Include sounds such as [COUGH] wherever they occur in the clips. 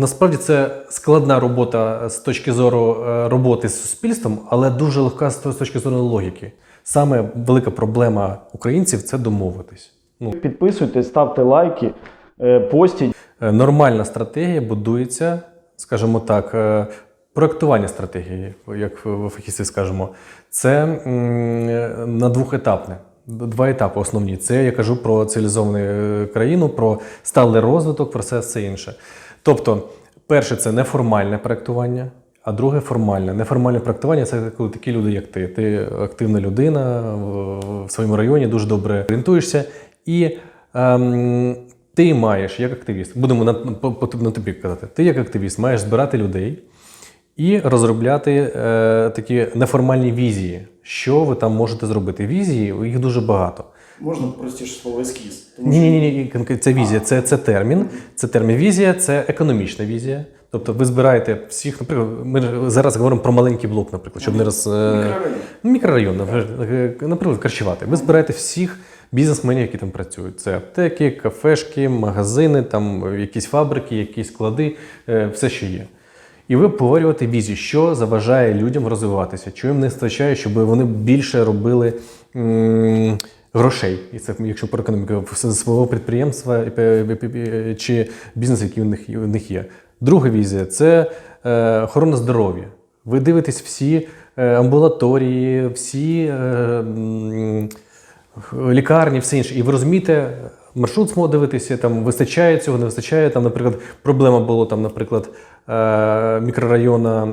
Насправді це складна робота з точки зору е, роботи з суспільством, але дуже легка з точки зору логіки. Саме велика проблема українців це домовитись. Ну, Підписуйтесь, ставте лайки, е, постіть. Е, Нормальна стратегія будується, скажімо так, е, проектування стратегії, як в фахівці скажемо, це на двохетапне. Два етапи основні. Це я кажу про цивілізовану е, країну, про сталий розвиток, про все, все інше. Тобто, перше це неформальне проектування, а друге формальне. Неформальне проектування це коли такі люди, як ти. Ти активна людина в- своєму районі, дуже добре орієнтуєшся. І ем, ти маєш, як активіст, будемо на, по- на тобі казати, ти як активіст маєш збирати людей і розробляти е, такі неформальні візії, що ви там можете зробити. Візії, їх дуже багато. Можна простіше слово ескіз. Ні, ні, ні, ні, це візія, це, це термін. Це термін візія, це економічна візія. Тобто ви збираєте всіх, наприклад, ми зараз говоримо про маленький блок, наприклад, щоб не роз е, ну, мікрорайон, наприклад, наприклад, Карчувати. Ви збираєте всіх бізнесменів, які там працюють. Це аптеки, кафешки, магазини, там якісь фабрики, якісь склади, е, все, що є. І ви обговорювати візію, що заважає людям розвиватися, чого їм не вистачає, щоб вони більше робили грошей. І це якщо про економіку свого підприємства чи бізнесу, який у них, є. Друга візія це е, охорона здоров'я. Ви дивитесь всі е, амбулаторії, всі е, лікарні, все інше. І ви розумієте, маршрут змог дивитися, там вистачає цього, не вистачає. Там, наприклад, проблема була там, наприклад, е, мікрорайона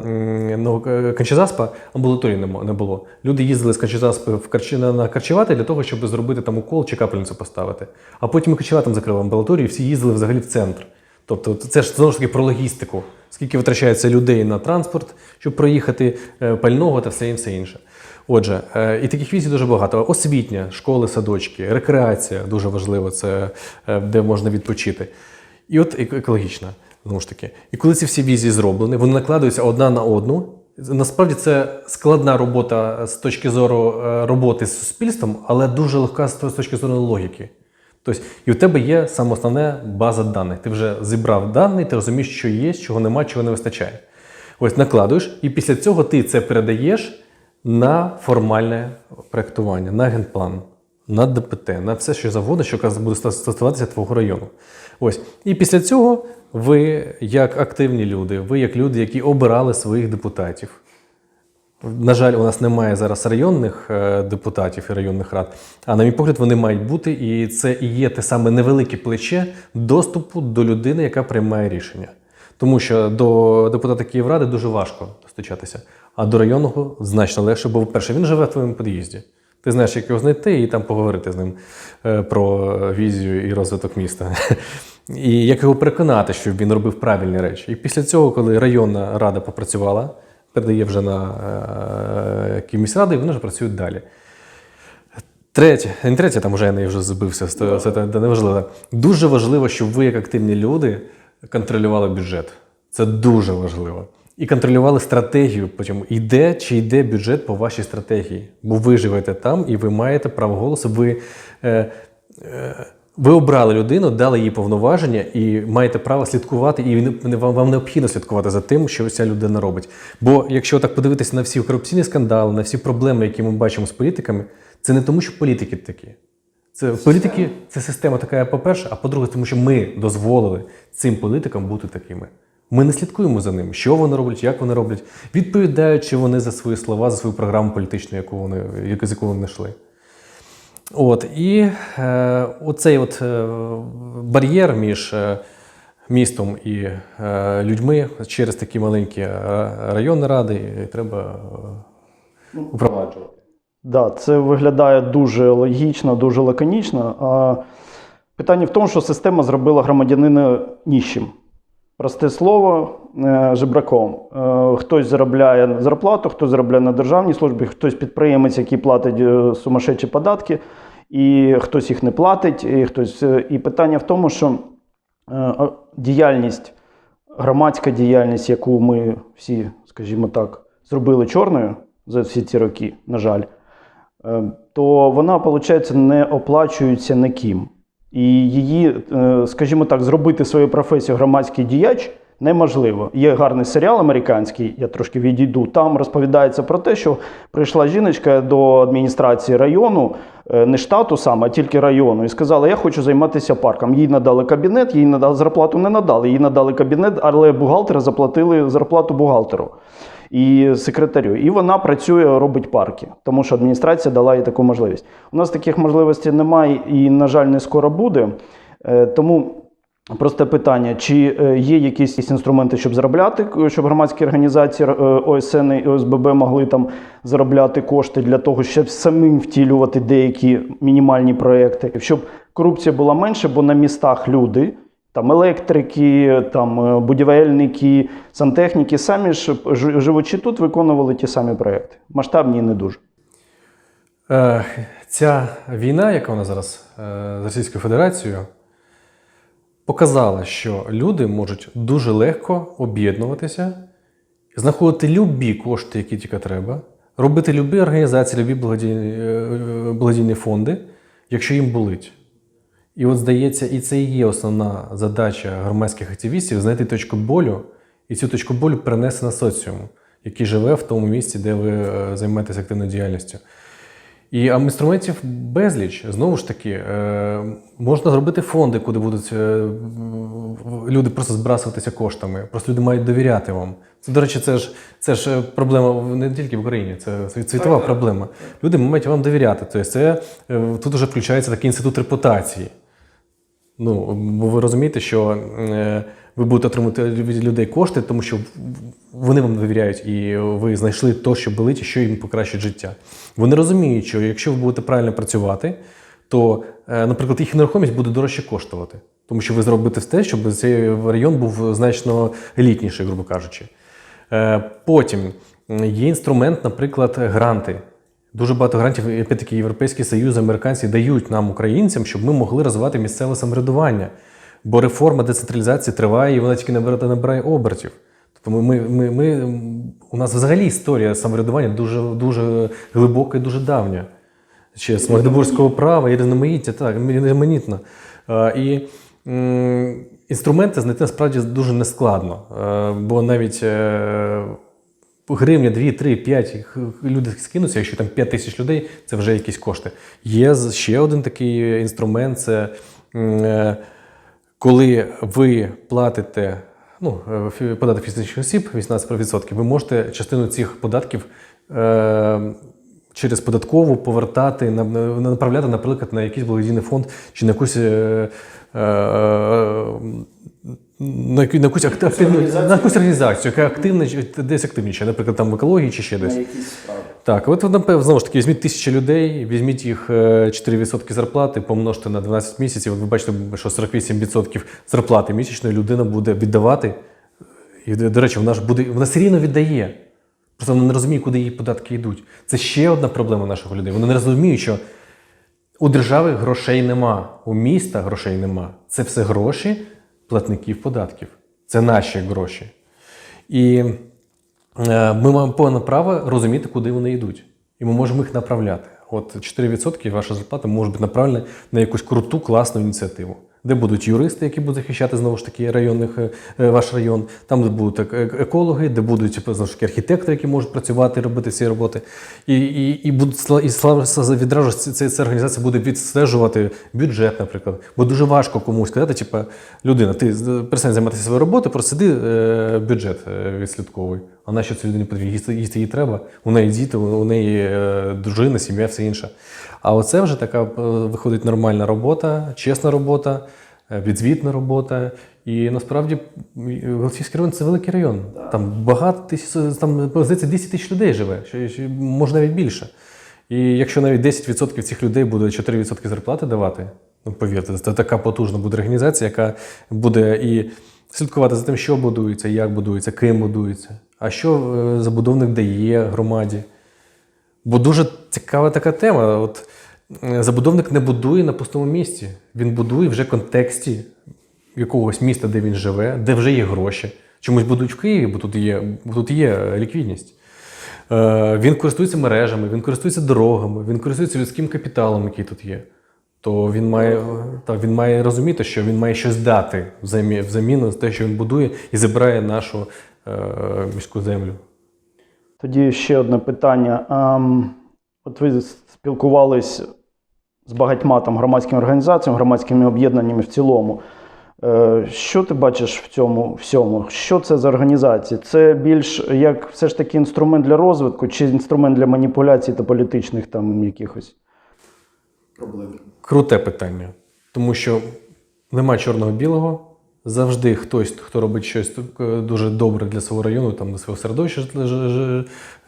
е, Кончезаспа, амбулаторії не було. Люди їздили з Кончезаспи в Карчі, на, Карчевати для того, щоб зробити там укол чи капельницю поставити. А потім і Карчеватам закрили амбулаторію, і всі їздили взагалі в центр. Тобто це ж знову ж таки про логістику. Скільки витрачається людей на транспорт, щоб проїхати, е, пального та все і все інше. Отже, і таких візій дуже багато. Освітня, школи, садочки, рекреація дуже важливо, це де можна відпочити. І от екологічна, знову ж таки. І коли ці всі візії зроблені, вони накладаються одна на одну. Насправді це складна робота з точки зору е, роботи з суспільством, але дуже легка з точки зору логіки. Тобто, і у тебе є саме основне база даних. Ти вже зібрав дані, ти розумієш, що є, чого нема, чого не вистачає. Ось накладуєш, і після цього ти це передаєш на формальне проєктування, на генплан, на ДПТ, на все, що завгодно, що буде стосуватися твого району. Ось. І після цього ви, як активні люди, ви як люди, які обирали своїх депутатів. На жаль, у нас немає зараз районних е, депутатів і районних рад. А на мій погляд, вони мають бути, і це і є те саме невелике плече доступу до людини, яка приймає рішення. Тому що до депутата Київради дуже важко достучатися, а до районного значно легше, бо, по-перше, він живе в твоєму під'їзді. Ти знаєш, як його знайти і там поговорити з ним е, про візію і розвиток міста. [LAUGHS] І як його переконати, щоб він робив правильні речі. І після цього, коли районна рада попрацювала, передає вже на е, якимісь ради, і вони вже працюють далі. Третє, не третє, там вже я не вже забився, це, це, це не важливо. Дуже важливо, щоб ви, як активні люди, контролювали бюджет. Це дуже важливо. І контролювали стратегію, потім йде чи йде бюджет по вашій стратегії. Бо ви живете там і ви маєте право голосу. Ви, е, е, ви обрали людину, дали їй повноваження і маєте право слідкувати, і вам, вам необхідно слідкувати за тим, що ця людина робить. Бо якщо так подивитися на всі корупційні скандали, на всі проблеми, які ми бачимо з політиками, це не тому, що політики такі. Це політики, це система така, по-перше, а по-друге, тому що ми дозволили цим політикам бути такими. Ми не слідкуємо за ним, що вони роблять, як вони роблять, відповідаючи вони за свої слова, за свою програму політичну, яку вони, з яку вони йшли. От, і е, оцей от, е, бар'єр між е, містом і е, людьми через такі маленькі е, районні ради і треба е, впроваджувати. Да, це виглядає дуже логічно, дуже лаконічно. А питання в тому, що система зробила громадянина ніщим. Просте слово, е, жебраком. Е, Хтось заробляє зарплату, хтось заробляє на державній службі, хтось підприємець, який платить е, сумасшедші податки, і хтось їх не платить. І, хтось... і питання в тому, що діяльність, громадська діяльність, яку ми всі, скажімо так, зробили чорною за всі ці роки, на жаль, то вона, виходить, не оплачується ніким. І її, е, скажімо так, зробити свою професію громадський діяч Неможливо. Є гарний серіал американський, я трошки відійду. Там розповідається про те, що прийшла жіночка до адміністрації району, е, не штату саме, а тільки району, і сказала: Я хочу займатися парком. Їй надали кабінет, їй надали зарплату не надали. Їй надали кабінет, але бухгалтери заплатили зарплату бухгалтеру і секретарю. І вона працює, робить парки, тому що адміністрація дала їй таку можливість. У нас таких можливостей немає і, на жаль, не скоро буде. Е, Тому. Просте питання: чи е, є якісь інструменти, щоб заробляти, щоб громадські організації е, ОСН і ОСББ могли там заробляти кошти для того, щоб самим втілювати деякі мінімальні проекти, щоб корупція була менше, бо на містах люди, там електрики, там е, будівельники, сантехніки, самі ж ж- живучи тут, виконували ті самі проекти. Масштабні і не дуже. Е, Ця війна, яка нас зараз е, з Російською Федерацією, показала, що люди можуть дуже легко об'єднуватися, знаходити любі кошти, які тільки треба, робити любі організації, любі благодійні, е, благодійні фонди, якщо їм болить. І от здається, і це і є основна задача громадських активістів знайти точку болю і цю точку болю перенести на соціум, який живе в тому місці, де ви е, займаєтесь активною діяльністю. І а інструментів безліч. Знову ж таки, е, можна зробити фонди, куди будуть е, люди просто збрасуватися коштами. Просто люди мають довіряти вам. Це, до речі, це ж, це ж проблема не тільки в Україні, це світова проблема. Люди мають вам довіряти. Тобто це, тут вже включається такий інститут репутації. Ну, ви розумієте, що е, ви будете отримувати від людей кошти, тому що вони вам довіряють, і ви знайшли то, що болить, і що їм покращить життя. Вони розуміють, що якщо ви будете правильно працювати, то, е, наприклад, їх нерухомість буде дорожче коштувати, тому що ви зробите все, щоб цей район був значно елітніший, грубо кажучи. Е, Потім є інструмент, наприклад, гранти. Дуже багато грантів, опять-таки, Європейський Союз, американці дають нам, українцям, щоб ми могли розвивати місцеве самоврядування. Бо реформа децентралізації триває, і вона тільки набирає, набирає обертів. Тобто ми, ми, ми, у нас взагалі історія самоврядування дуже, дуже глибока і дуже давня. Ще з Магдебурзького права і різноманіття, так, різноманітно. Е, І інструменти знайти насправді дуже нескладно. Бо навіть е, гривня, 2, 3, 5 люди скинуться, якщо там 5 тисяч людей, це вже якісь кошти. Є ще один такий інструмент це е, коли ви платите ну, е, податок фізичних осіб 18%, ви можете частину цих податків е, через податкову повертати, на- на- направляти, наприклад, на якийсь благодійний фонд чи на якусь. Е, е, на яку- на якусь, активну, на якусь організацію, яка активна, десь активніше, наприклад, там в екології чи ще десь. Так, от напевно, знову ж таки, візьміть тисячу людей, візьміть їх е, 4% зарплати, помножте на 12 місяців. От ви бачите, що 48% зарплати місячної людина буде віддавати. І, до речі, вона ж буде, вона все рівно віддає. Просто вона не розуміє, куди її податки йдуть. Це ще одна проблема наших людей. Вони не розуміють, що у держави грошей нема, у міста грошей нема. Це все гроші платників податків. Це наші гроші. І е, ми маємо повне право розуміти, куди вони йдуть. І ми можемо їх направляти. От 4% ваша зарплата може бути направлена на якусь круту, класну ініціативу. Де будуть юристи, які будуть захищати знову ж таки районних, е, е, ваш район, там де будуть ек- екологи, де будуть знову ж таки архітектори, які можуть працювати, робити ці роботи. І, і, і будуть і відразу ця, ця організація буде відстежувати бюджет, наприклад. Бо дуже важко комусь сказати, типу, людина, ти перестань займатися своєю роботою, просиди е, бюджет е, відслідковуй. А на що це людині потрібно? Їсти, їсти їй треба, у неї діти, у неї е, дружина, сім'я, все інше. А оце вже така е, виходить нормальна робота, чесна робота, е, відзвітна робота. І насправді Голосівський район це великий район. Там багато тисяч, там здається, 10 тисяч людей живе, може навіть більше. І якщо навіть 10% цих людей буде 4% зарплати давати, ну повірте, це така потужна буде організація, яка буде і слідкувати за тим, що будується, як будується, ким будується, а що е, забудовник дає громаді. Бо дуже цікава така тема. От е, забудовник не будує на пустому місці. Він будує вже в контексті якогось міста, де він живе, де вже є гроші. Чомусь будують в Києві, бо тут є, бо тут є е, ліквідність. Е, Він користується мережами, він користується дорогами, він користується людським капіталом, який тут є. то він має, та, він має розуміти, що він має щось дати взамі- взамін за те, що він будує і забирає нашу міську землю. Тоді ще одне питання. От ви спілкувались з багатьма там громадськими організаціями, громадськими об'єднаннями в цілому. Е, Що ти бачиш в цьому всьому? Що це за організації? Це більш як все ж таки інструмент для розвитку чи інструмент для маніпуляцій та політичних там якихось? Круте питання, тому що нема чорного-білого. Завжди хтось, хто робить щось е, дуже добре для свого району, там для свого середовища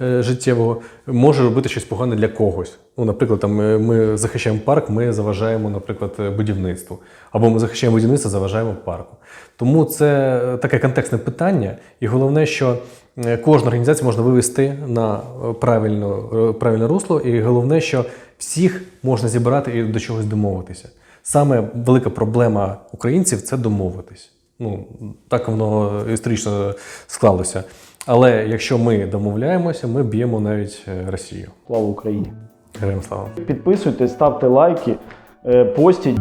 е, життєвого, може робити щось погане для когось. Ну, наприклад, там е, ми захищаємо парк, ми заважаємо, наприклад, будівництву. Або ми захищаємо будівництво, заважаємо парку. Тому це таке контекстне питання, і головне, що кожну організацію можна вивести на е, правильно, е, правильне русло, і головне, що всіх можна зібрати і до чогось домовитися. Саме велика проблема українців це домовитись. Ну, так воно історично склалося. Але якщо ми домовляємося, ми б'ємо навіть е, Росію. Слава Україні! Героям слава. Підписуйтесь, ставте лайки, е, постіть.